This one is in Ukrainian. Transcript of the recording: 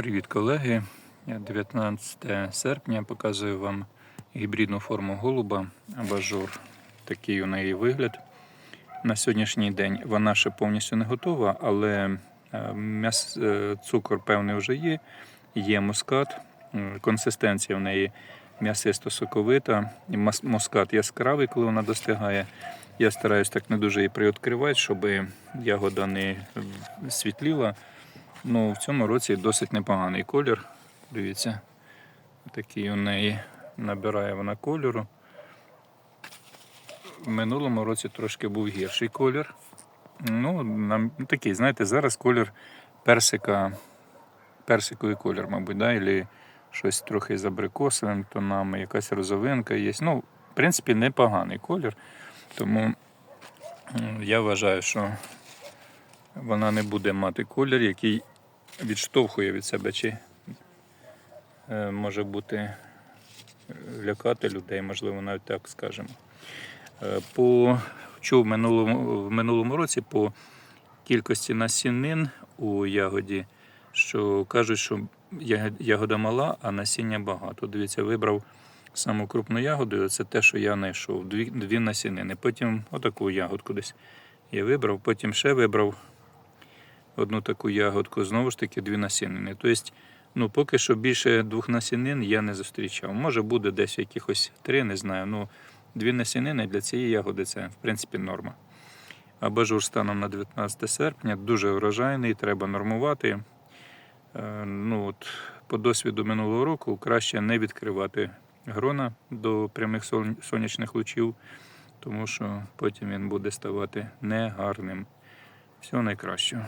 Привіт, колеги. 19 серпня показую вам гібридну форму голуба абажур. Такий у неї вигляд. На сьогоднішній день вона ще повністю не готова, але е, м'яс, е, цукор певний вже є, є мускат, консистенція в неї м'ясисто-соковита, мускат яскравий, коли вона достигає. Я стараюсь так не дуже її приоткривати, щоб ягода не світліла. Ну, в цьому році досить непоганий колір. Дивіться, такий у неї набирає вона кольору. В минулому році трошки був гірший колір. Ну, нам такий, знаєте, зараз колір персика, персиковий колір, мабуть, да? Ілі щось трохи з абрикосовим тонами, якась розовинка є. Ну, в принципі, непоганий колір. Тому я вважаю, що вона не буде мати колір, який відштовхує від себе, чи е, може бути е, лякати людей, можливо, навіть так скажемо. Е, По, чув в минулому, в минулому році по кількості насінин у ягоді, що кажуть, що ягода мала, а насіння багато. Дивіться, вибрав саму крупну ягоду, це те, що я знайшов. Дві, дві насінини. Потім отаку ягодку десь я вибрав, потім ще вибрав одну таку ягодку, знову ж таки дві насінини. Тобто, ну, поки що більше двох насінин я не зустрічав. Може буде десь якихось три, не знаю. Ну, дві насінини для цієї ягоди це, в принципі, норма. Абажур станом на 19 серпня дуже врожайний, треба нормувати. Е, Ну, от, по досвіду минулого року краще не відкривати грона до прямих сонячних лучів, тому що потім він буде ставати негарним. Всього найкращого.